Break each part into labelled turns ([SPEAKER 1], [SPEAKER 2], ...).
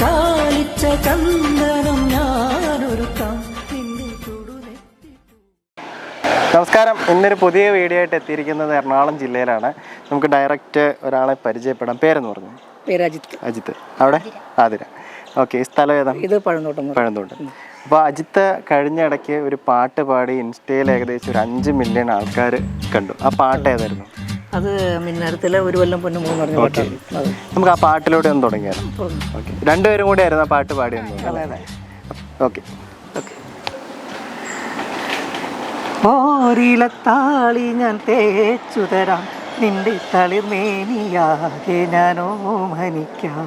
[SPEAKER 1] ചാലിച്ച ചന്ദനം ഞാനൊരു
[SPEAKER 2] നമസ്കാരം. ഇന്നൊരു പുതിയ വീഡിയോ ആയിട്ട് എത്തിയിരിക്കുന്നത് എറണാകുളം ജില്ലയിലാണ്. നമുക്ക് ഡയറക്റ്റ് ഒരാളെ പരിചയപ്പെടാം. പേരെന്ന് പറഞ്ഞു.
[SPEAKER 3] അജിത്.
[SPEAKER 2] അജിത്ത് അവിടെ? ആതിര. ഓക്കെ ഈ സ്ഥലം ഏതാണ്
[SPEAKER 3] ഇത് പഴന്തോട്ടം
[SPEAKER 2] പഴന്തോട്ടം അപ്പോൾ അജിത്ത് കഴിഞ്ഞ ഇടയ്ക്ക് ഒരു പാട്ട് പാടി ഇൻസ്റ്റയിൽ ഏകദേശം ഒരു അഞ്ച് മില്യൺ ആൾക്കാർ കണ്ടു. ആ പാട്ട് ഏതായിരുന്നു?
[SPEAKER 3] അത് മിന്നാരത്തിലെ ഒരു കൊല്ലം പൊന്നു മൂന്ന് പറഞ്ഞ പാട്ടാണ് അത്.
[SPEAKER 2] നമുക്ക് ആ പാട്ടിലൂടെ ഒന്ന് തുടങ്ങിയാൽ ഓക്കെ രണ്ടുപേരും കൂടെ ആയിരുന്നു ആ പാട്ട് പാടി
[SPEAKER 3] അതെ അതെ
[SPEAKER 2] ഓക്കെ
[SPEAKER 3] ഓക്കെ
[SPEAKER 1] ഓരിലത്താളി ഞാൻ തേച്ചു തരാം. നിന്റെ തളിർമേനിയാകെ ഞാൻ ഓമനിക്കാം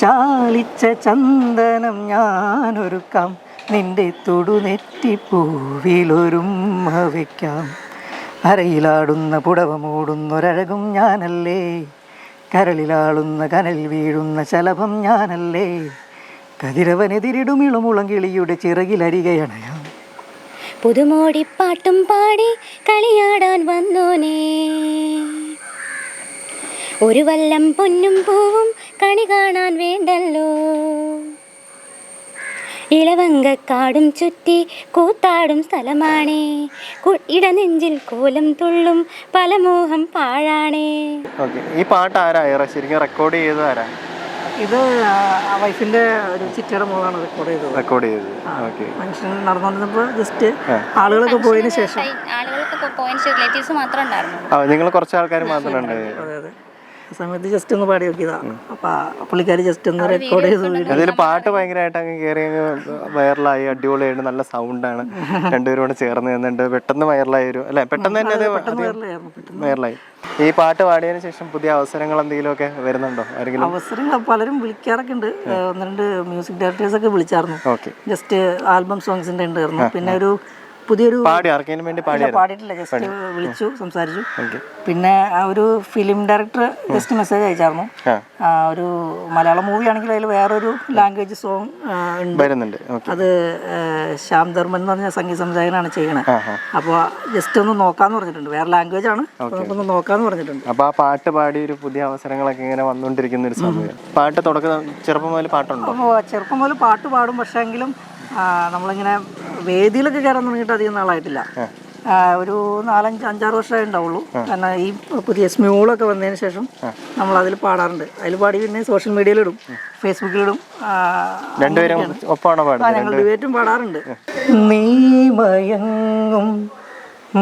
[SPEAKER 1] ചാളിച്ച ചന്ദനം ഞാനൊരുക്കാം. നിന്റെ തൊടുനെറ്റിപ്പൂവിലൊരുമ്മ വയ്ക്കാം അരയിലാടുന്ന പുടവ മൂടുന്നൊരഴകും ഞാനല്ലേ. കരളിലാളുന്ന കനൽ വീഴുന്ന ശലഭം ഞാനല്ലേ. കതിരവനെതിരിടുമിളമുളങ്കിളിയുടെ ചിറകിലരികയണയാം.
[SPEAKER 4] പുതുമോടിപ്പാട്ടും പാടി കളിയാടാൻ വന്നോനേ. ഒരു വല്ലം പൊന്നും പൂവും കണി കാണാൻ വേണ്ടല്ലോ. ഇളവങ്കക്കാടും ചുറ്റി കൂത്താടും സ്ഥലമാണേ. ഇടനെഞ്ചിൽ കോലം തുള്ളും പലമോഹം പാഴാണേ.
[SPEAKER 2] ഓക്കെ ഈ പാട്ട് ആരാ? ശരിക്കും റെക്കോർഡ് ചെയ്തത് ആരാ?
[SPEAKER 3] ഇത് വൈഫിന്റെ ഒരു ചിറ്റയുടെ മോളാണ് റെക്കോർഡ് ചെയ്തത്.
[SPEAKER 2] റെക്കോർഡ് ചെയ്തത്. ഓക്കെ.
[SPEAKER 3] ഫംഗ്ഷൻ നടന്നുകൊണ്ടിരുന്നപ്പോൾ ജസ്റ്റ് ആളുകളൊക്കെ പോയതിനു ശേഷം.
[SPEAKER 4] ആളുകൾക്കൊക്കെ പോയതിനു ശേഷം റിലേറ്റീവ്സ് മാത്രമേ ഉണ്ടായിരുന്നു
[SPEAKER 2] നിങ്ങൾ കുറച്ച് ആൾക്കാർ മാത്രമുണ്ട്
[SPEAKER 3] അതെ അതെ ആ സമയത്ത് ജസ്റ്റ് ഒന്ന് പാടി നോക്കിയതാ. അപ്പൊ പുള്ളിക്കാരി ജസ്റ്റ് ഒന്ന് റെക്കോർഡ് ചെയ്ത് അതിന്
[SPEAKER 2] അതിൽ പാട്ട് ഭയങ്കരമായിട്ട് അങ്ങ് കയറി അങ്ങ് വൈറലായി അടിപൊളിയായിട്ട് നല്ല സൗണ്ടാണ് രണ്ടുപേരും കൂടെ ചേർന്ന് നിന്നുണ്ട് പെട്ടെന്ന് വൈറലായി ഒരു അല്ലെ? പെട്ടെന്ന് തന്നെ അത് വൈറലായി ഈ പാട്ട് പാടിയതിന് ശേഷം പുതിയ അവസരങ്ങൾ എന്തെങ്കിലും ഒക്കെ വരുന്നുണ്ടോ? ആരെങ്കിലും?
[SPEAKER 3] അവസരങ്ങൾ പലരും വിളിക്കാറൊക്കെ ഉണ്ട്. ഒന്ന് രണ്ട് മ്യൂസിക് ഡയറക്ടേഴ്സ് ഒക്കെ വിളിച്ചായിരുന്നു.
[SPEAKER 2] ഓക്കെ
[SPEAKER 3] ജസ്റ്റ് ആൽബം സോങ്സിന്റെ ഉണ്ടായിരുന്നു പിന്നെ ഒരു പുതിയൊരു
[SPEAKER 2] പാടി ആർക്കെങ്കിലും വേണ്ടി
[SPEAKER 3] പാടിയിട്ടില്ല ജസ്റ്റ് വിളിച്ചു സംസാരിച്ചു. പിന്നെ ആ ഒരു ഫിലിം ഡയറക്ടർ ജസ്റ്റ് മെസ്സേജ് അയച്ചായിരുന്നു. ഒരു മലയാളം മൂവി ആണെങ്കിൽ അതിൽ വേറൊരു ലാംഗ്വേജ് സോങ് ഉണ്ട്. അത് ശ്യാം ധർമ്മൻ എന്ന് പറഞ്ഞ സംഗീത സംവിധായകനാണ്
[SPEAKER 2] ചെയ്യണേ.
[SPEAKER 3] അപ്പോൾ ജസ്റ്റ് ഒന്ന് നോക്കാന്ന് പറഞ്ഞിട്ടുണ്ട്. വേറെ ലാംഗ്വേജ് ആണ്. ഒന്ന് നമുക്കൊന്ന് നോക്കാന്ന് പറഞ്ഞിട്ടുണ്ട്.
[SPEAKER 2] അപ്പോൾ ആ പാട്ട് പാടി ഒരു പുതിയ അവസരങ്ങളൊക്കെ ഇങ്ങനെ വന്നുകൊണ്ടിരിക്കുന്ന ഒരു സമയം. പാട്ട് തുടക്കം ചെറുപ്പം മുതൽ പാട്ടുണ്ടോ?
[SPEAKER 3] അപ്പോൾ ചെറുപ്പം മുതൽ പാട്ട് പാടും. പക്ഷേ എങ്കിലും നമ്മളിങ്ങനെ വേദിയിലൊക്കെ കയറാൻ തുടങ്ങിയിട്ട് അധികം നാളായിട്ടില്ല. ഒരു നാലഞ്ച് അഞ്ചാറ് വർഷമേ ഉണ്ടാവുള്ളൂ. കാരണം ഈ പുതിയ സ്മ്യൂളൊക്കെ വന്നതിന് ശേഷം നമ്മൾ അതിൽ പാടാറുണ്ട്. അതിൽ പാടി പിന്നെ സോഷ്യൽ മീഡിയയിലിടും. ഫേസ്ബുക്കിലിടും. ഞങ്ങൾ ഡിബേറ്റും പാടാറുണ്ട്.
[SPEAKER 1] നീ മയങ്ങും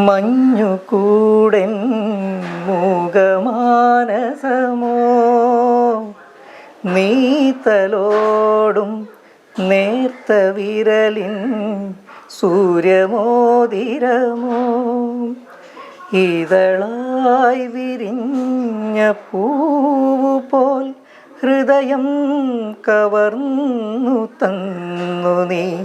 [SPEAKER 1] മഞ്ഞുകൂടൻ മൂകമാനസമോ? നീ തലോടും നേർത്ത വിരലിൻ സൂര്യമോതിരമോ? ഇതളായി വിരിഞ്ഞ പൂവ് പോൽ ഹൃദയം കവർന്നു തന്നു നീ.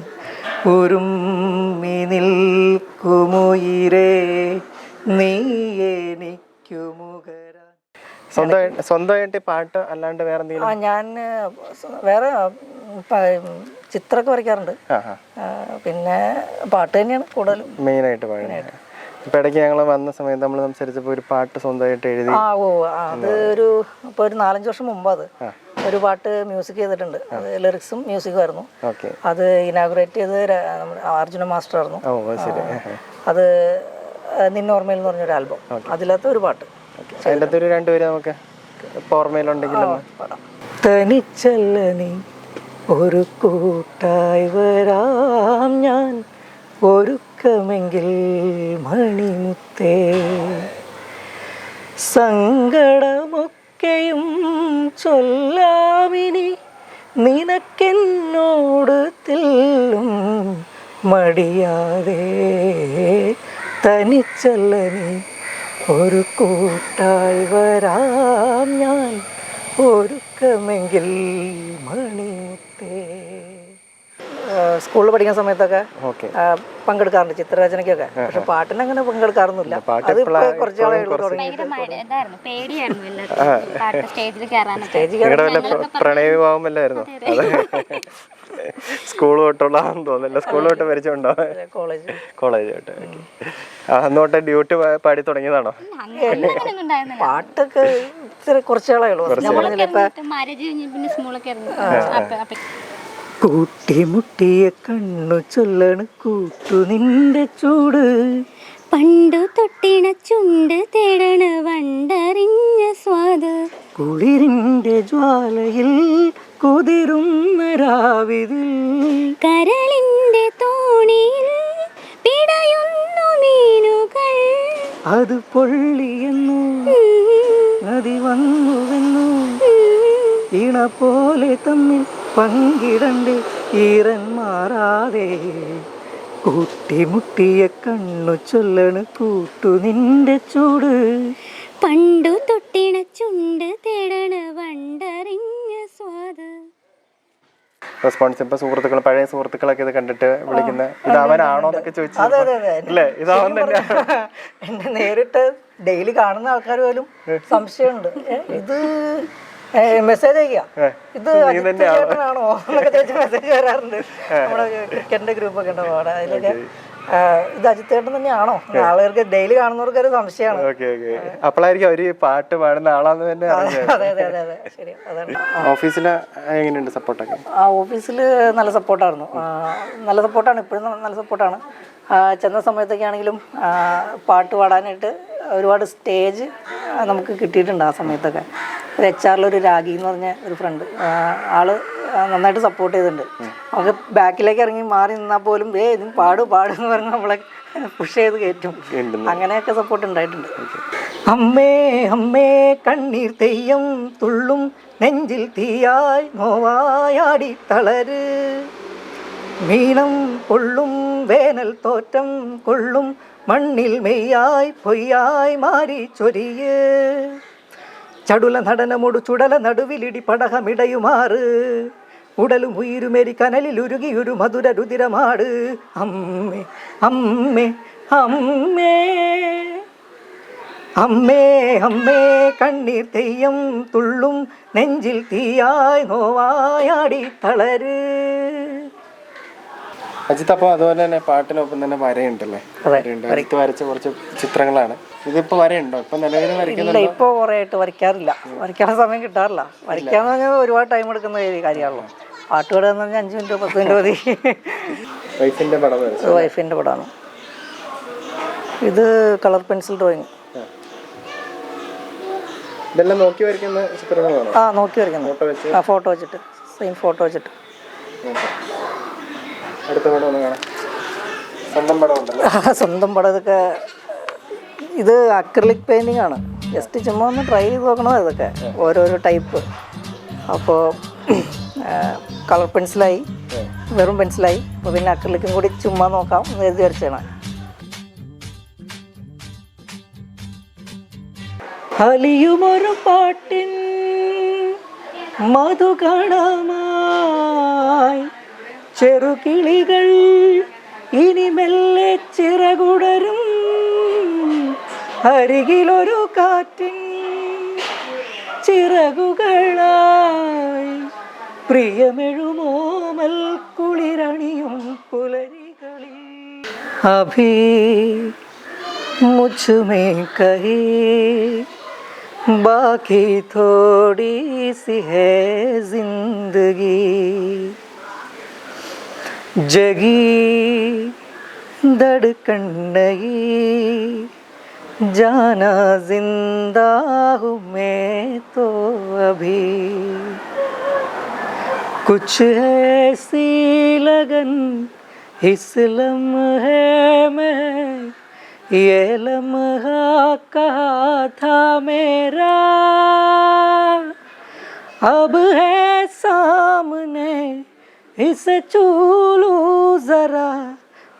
[SPEAKER 1] ഉരുമ്മി നിൽക്കുമുയിരേ നീ എനിക്കു മുഖരാ
[SPEAKER 2] സ്വന്തമായിട്ട് സ്വന്തമായിട്ട് പാട്ട് അല്ലാണ്ട് വേറെ
[SPEAKER 3] ആ
[SPEAKER 2] എന്തെങ്കിലും
[SPEAKER 3] ഞാൻ വേറെ ചിത്രമൊക്കെ വരയ്ക്കാറുണ്ട്.
[SPEAKER 2] ആ ആ.
[SPEAKER 3] ആ, പിന്നെ പാട്ട് തന്നെയാണ് കൂടുതലും.
[SPEAKER 2] മെയിനായിട്ട് പാടുന്നത് ഇപ്പൊ ഇടയ്ക്ക് ഞങ്ങൾ വന്ന സമയത്ത് നമ്മൾ സംസാരിച്ചപ്പോൾ ഒരു പാട്ട് സ്വന്തമായിട്ട് എഴുതി
[SPEAKER 3] ആ ഓ അത് ഒരു ഇപ്പൊ ഒരു നാലഞ്ച് വർഷം മുമ്പ് അത്. ഒരു പാട്ട് മ്യൂസിക് ചെയ്തിട്ടുണ്ട്. അത് ലിറിക്സും മ്യൂസിക്കും ആയിരുന്നു. അത് ഇനാഗുറേറ്റ് ചെയ്തത് അർജുന മാസ്റ്റർ ആയിരുന്നു
[SPEAKER 2] അത്
[SPEAKER 3] നിന്നോർമയിൽ എന്ന് പറഞ്ഞൊരു ആൽബം. അതിലത്തെ ഒരു പാട്ട്.
[SPEAKER 2] അതിന്റെ അകത്ത് ഒരു രണ്ടുപേര് നമുക്ക് ഓർമ്മയിലുണ്ടെങ്കിൽ
[SPEAKER 1] തനിച്ചല്ല നീ ഒരു കൂട്ടായി വരാം ഞാൻ. ഒരുക്കമെങ്കിൽ മണിമുത്തേ. സങ്കടമൊക്കെയും ചൊല്ലാമിനി നിനക്കെന്നോട് തെല്ലും മടിയാതെ. തനിച്ചല്ല നീ ഒരു കൂട്ടായി വരാം ഞാൻ. ഒരുക്കമെങ്കിൽ മണിമുത്തേ
[SPEAKER 3] സ്കൂളിൽ പഠിക്കുന്ന സമയത്തൊക്കെ പങ്കെടുക്കാറുണ്ട് ചിത്രരചനയ്ക്കൊക്കെ. പക്ഷെ പാട്ടിന് അങ്ങനെ പങ്കെടുക്കാറൊന്നുമില്ല.
[SPEAKER 2] പാട്ട്
[SPEAKER 3] അത് കുറച്ച്
[SPEAKER 4] എല്ലാവർക്കും. പാട്ട് സ്റ്റേജിൽ കയറാനൊക്കെ.
[SPEAKER 2] സ്കൂൾ തൊട്ടുള്ളതാണെന്ന് തോന്നുന്നില്ല. സ്കൂൾ തൊട്ട് പരിചയമുണ്ടോ
[SPEAKER 3] കോളേജ്.
[SPEAKER 2] കോളേജ് തൊട്ട് അന്ന് തൊട്ട് ഡ്യൂട്ടി പാടി തുടങ്ങിയതാണോ?
[SPEAKER 3] പാട്ടൊക്കെ ഇത്ര കുറച്ചാളേ ഉള്ളൂ.
[SPEAKER 1] കൂട്ടിമുട്ടിയ കണ്ണു ചൊല്ലണ് കൂട്ടു നിന്റെ ചൂട്.
[SPEAKER 4] പണ്ടു തൊട്ടിണ ചുണ്ട് തേടണ വണ്ടറിഞ്ഞ സ്വാദ്.
[SPEAKER 1] കുളിരിന്റെ ജ്വാലയിൽ കുതിരുന്ന രാവിതിൽ
[SPEAKER 4] കരളിന്റെ തോണിയിൽ പിടയുന്നു മീനുകൾ.
[SPEAKER 1] അത് പൊള്ളിയെന്നു. നദി വന്നുവെന്നു. ഇണ പോലെ തമ്മിൽ പങ്കിടണ്ട് ഈറൻ മാറാതെ കൂട്ടിമുട്ടിയ കണ്ണു ചൊല്ലണ് കൂട്ടു നിന്റെ ചൂട്.
[SPEAKER 4] പണ്ടു തൊട്ടിണ ചുണ്ട് തേടണ വണ്ടറിഞ്ഞ സ്വാദ്.
[SPEAKER 2] റെസ്പോൺസ് ഇപ്പൊ സുഹൃത്തുക്കൾ പഴയ സുഹൃത്തുക്കളൊക്കെ ഇത് കണ്ടിട്ട് വിളിക്കുന്ന ഇത് അവനാണോ എന്നൊക്കെ ചോദിച്ചു ഇതാവൻ തന്നെ.
[SPEAKER 3] എന്നെ നേരിട്ട് ഡെയിലി കാണുന്ന ആൾക്കാർ പോലും സംശയമുണ്ട്. ഇത് മെസ്സേജ് അയക്കാം ഇത് ചേട്ടനാണോ എന്നൊക്കെ ചോദിച്ച് മെസ്സേജ് വരാറുണ്ട്. നമ്മുടെ ക്രിക്കറ്റിന്റെ ഗ്രൂപ്പ് ഒക്കെ ഉണ്ടാവും അവിടെ. അതിലൊക്കെ ഇത് അജിത്തേട്ടൻ തന്നെയാണോ? ആളുകൾക്ക് ഡെയിലി കാണുന്നവർക്ക് ഒരു സംശയമാണ്.
[SPEAKER 2] അപ്പോഴായിരിക്കും അവർ പാട്ട് പാടുന്ന ആളാന്ന് തന്നെ
[SPEAKER 3] അതെ അതെ അതെ അതെ. ശരി അതാണ്.
[SPEAKER 2] ഓഫീസിൽ എങ്ങനെയുണ്ട് സപ്പോർട്ടൊക്കെ?
[SPEAKER 3] ആ ഓഫീസിൽ നല്ല സപ്പോർട്ടായിരുന്നു. നല്ല സപ്പോർട്ടാണ് ഇപ്പോഴും നല്ല സപ്പോർട്ടാണ്. ചെന്ന സമയത്തൊക്കെ ആണെങ്കിലും പാട്ട് പാടാനായിട്ട് ഒരുപാട് സ്റ്റേജ് നമുക്ക് കിട്ടിയിട്ടുണ്ട് ആ സമയത്തൊക്കെ. ഒരു എച്ച് ആറിലൊരു രാഗി എന്ന് പറഞ്ഞ ഒരു ഫ്രണ്ട് ആൾ നന്നായിട്ട് സപ്പോർട്ട് ചെയ്തിട്ടുണ്ട്. നമുക്ക് ബാക്കിലേക്ക് ഇറങ്ങി മാറി നിന്നാൽ പോലും വേ ഇതും പാട് പാടും എന്ന് പറഞ്ഞ് നമ്മളെ പുഷ് ചെയ്ത് കയറ്റും അങ്ങനെയൊക്കെ സപ്പോർട്ട് ഉണ്ടായിട്ടുണ്ട്.
[SPEAKER 1] അമ്മേ അമ്മേ കണ്ണീർ തെയ്യം തുള്ളും നെഞ്ചിൽ തീയായി നോവായാടി തളര്. മീനം കൊള്ളും വേനൽ തോറ്റം കൊള്ളും മണ്ണിൽ മെയ്യായി പൊയ്യായി മാറി ചൊരിയ്. ചടുല നടനമൊടു ചുടല നടുവിലിടി പടകമിടയുമാറ്. ഉടലും ഉയിരുമേരി കനലിൽ ഉരുകി ഒരു മധുര രുതിരമാട്. അമ്മേ അമ്മേ അമ്മേ. അമ്മേ അമ്മേ കണ്ണീർ തെയ്യം തുള്ളും നെഞ്ചിൽ തീയായി നോവായാടി തളര്.
[SPEAKER 2] അജിത്ത് അപ്പൊ അതുപോലെ തന്നെ പാട്ടിനൊപ്പം തന്നെ വരയുണ്ടല്ലേ? വരയുണ്ട്. അജിത്ത് വരച്ച കുറച്ച് ചിത്രങ്ങളാണ്. ഇതിപ്പോ വരയുണ്ടോ? ഇപ്പൊ നിലവിൽ വരയ്ക്കുന്നില്ല
[SPEAKER 3] ഇപ്പൊ കുറേ ആയിട്ട് വരയ്ക്കാറില്ല. വരയ്ക്കാൻ സമയം കിട്ടാറില്ല. വരയ്ക്കാന്ന് പറഞ്ഞാൽ ഒരുപാട് ടൈം എടുക്കുന്ന കാര്യമാണല്ലോ. പാട്ട് പാടുക എന്ന് പറഞ്ഞാൽ അഞ്ച് മിനിറ്റോ പത്ത് മിനിറ്റ് മതി.
[SPEAKER 2] വൈഫിന്റെ പടം
[SPEAKER 3] വൈഫിന്റെ പടമാണ്. ഇത് കളർ പെൻസിൽ ഡ്രോയിങ്.
[SPEAKER 2] ഇതെല്ലാം നോക്കി വരയ്ക്കുന്ന ചിത്രങ്ങളാണ്?
[SPEAKER 3] ആ നോക്കി വരയ്ക്കുന്നത്
[SPEAKER 2] ഫോട്ടോ വെച്ച്?
[SPEAKER 3] ആ ഫോട്ടോ വെച്ചിട്ട്. സെയിം ഫോട്ടോ വെച്ചിട്ട്.
[SPEAKER 2] അടുത്ത പടം ഒന്ന് കാണാം. സ്വന്തം പടം ഉണ്ടല്ലോ.
[SPEAKER 3] സ്വന്തം പടം ഇതൊക്കെ ഇത് അക്രലിക് പെയിന്റിംഗ് ആണ്. ജസ്റ്റ് ചുമ്മാ ഒന്ന് ട്രൈ ചെയ്ത് നോക്കണം ഇതൊക്കെ ഓരോരോ ടൈപ്പ് അപ്പോൾ കളർ പെൻസിലായി വെറും പെൻസിലായി അപ്പോൾ പിന്നെ അക്രലിക്കും കൂടി ചുമ്മാ നോക്കാം എന്ന് എഴുതി വരച്ചാണ്
[SPEAKER 1] അലിയുമൊരു പാട്ടിൻ മധുകണമായി ചെറുകിളികൾ ഇനി മെല്ലെ ചിറകുടരും. അരികിലൊരു കാറ്റിൻ ചിറകുകളായി പ്രിയമെഴുമോമൽ കുളിരണിയും പുലരികളിൽ. അഭി മുച്ചുമേ കഹി ബാക്കി തോടി സിഹേ ജിന്ദഗി. जगी धड़कन नहीं जाना ज़िंदा हूँ मैं तो अभी। कुछ ऐसी लगन, इस लम्हे में, ये लम्हा कहा था मेरा। अब है इसे चूलू जरा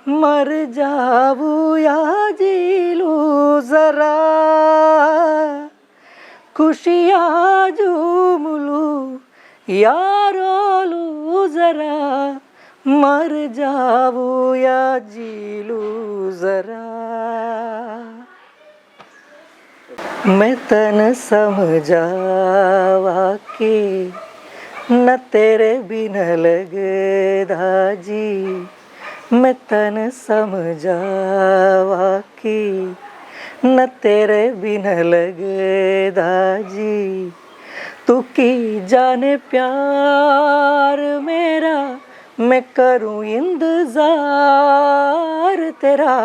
[SPEAKER 1] मर जाऊ या जी लू जरा। खुशिया झूम लूँ यारो लू जरा मर जाऊ या जी लू जरा। मैं तन समझावा के न तेरे बिना लगदा जी मैं तन समझावा की। न तेरे बिना लगदा जी तू की जाने प्यार मेरा, मैं करूँ इंतज़ार तेरा।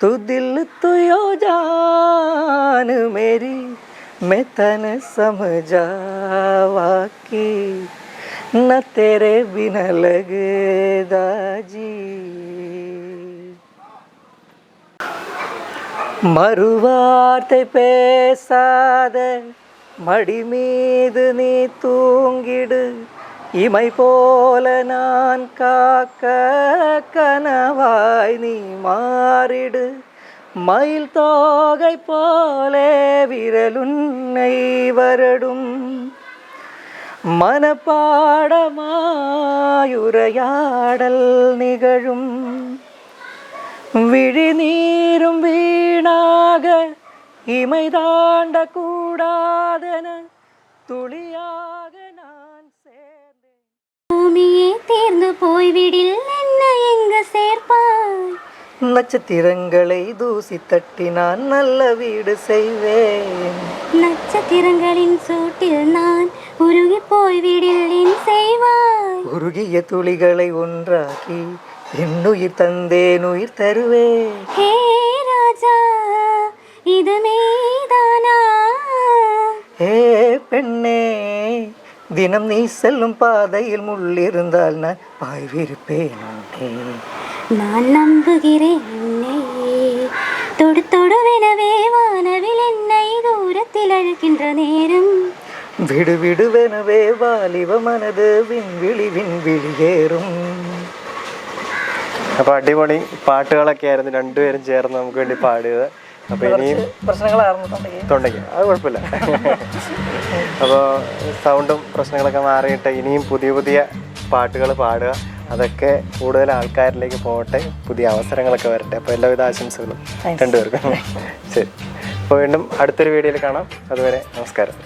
[SPEAKER 1] तू दिल तू यो जान मेरी मैं तन समझावा की न तेरे बिना लगदा जी மறுவார்த்தை பேசாத மடி மீது நீ தூங்கிடு இமை போல நான் காக்க கனவாய் நீ மாறிடு மயில் தோகை போலே விரலுன்னை வரடும். மனப்பாடமாயுரையாடல் நிகழும். விழிநீரும் வீணாக இமை தாண்ட கூடாதன துளியாக நான் சேர்ந்தேன்.
[SPEAKER 4] பூமியே தேர்ந்து போய்விடில் என்ன எங்கு சேர்ப்பாய்?
[SPEAKER 1] நட்சத்திரங்களை தூசி தட்டி நான் நல்ல வீடு செய்வேன்.
[SPEAKER 4] நட்சத்திரங்களின் சூட்டில் நான் உருகி போய்விடில் என் செய்வாய்.
[SPEAKER 1] உருகிய துளிகளை ஒன்றாக்கி என்னுயிர் தந்தேன் உயிர் தருவேன்.
[SPEAKER 4] ஹே ராஜா இது நீதானா
[SPEAKER 1] ஏ பெண்ணே தினம் நீ செல்லும் பாதையில் முள்ளிருந்தால் நான் பாய்விருப்பேன்.
[SPEAKER 4] நான் நம்புகிறேன் உன்னை தொடு தொடுவெனவே வானவில் என்னை தூரத்தில் அழுகின்ற நேரம்
[SPEAKER 1] விடு விடுவெனவே வாலிப மனது വിൺവിളി വിൺവിളിയേറും
[SPEAKER 2] അപ്പോൾ അടിപൊളി പാട്ടുകളൊക്കെ ആയിരുന്നു രണ്ടുപേരും ചേർന്ന് നമുക്ക് വേണ്ടി പാടിയത് അപ്പോൾ ഇനിയും
[SPEAKER 3] പ്രശ്നങ്ങളായിരുന്നു തൊണ്ടയ്ക്ക്
[SPEAKER 2] തൊണ്ടയ്ക്ക് അത് കുഴപ്പമില്ല അപ്പോൾ സൗണ്ടും പ്രശ്നങ്ങളൊക്കെ മാറിയിട്ട് ഇനിയും പുതിയ പുതിയ പാട്ടുകൾ പാടുക അതൊക്കെ കൂടുതൽ ആൾക്കാരിലേക്ക് പോകട്ടെ പുതിയ അവസരങ്ങളൊക്കെ വരട്ടെ. അപ്പോൾ എല്ലാവിധ ആശംസകളും രണ്ടുപേർക്കും. ശരി. അപ്പോൾ വീണ്ടും അടുത്തൊരു വീഡിയോയിൽ കാണാം. അതുവരെ നമസ്കാരം.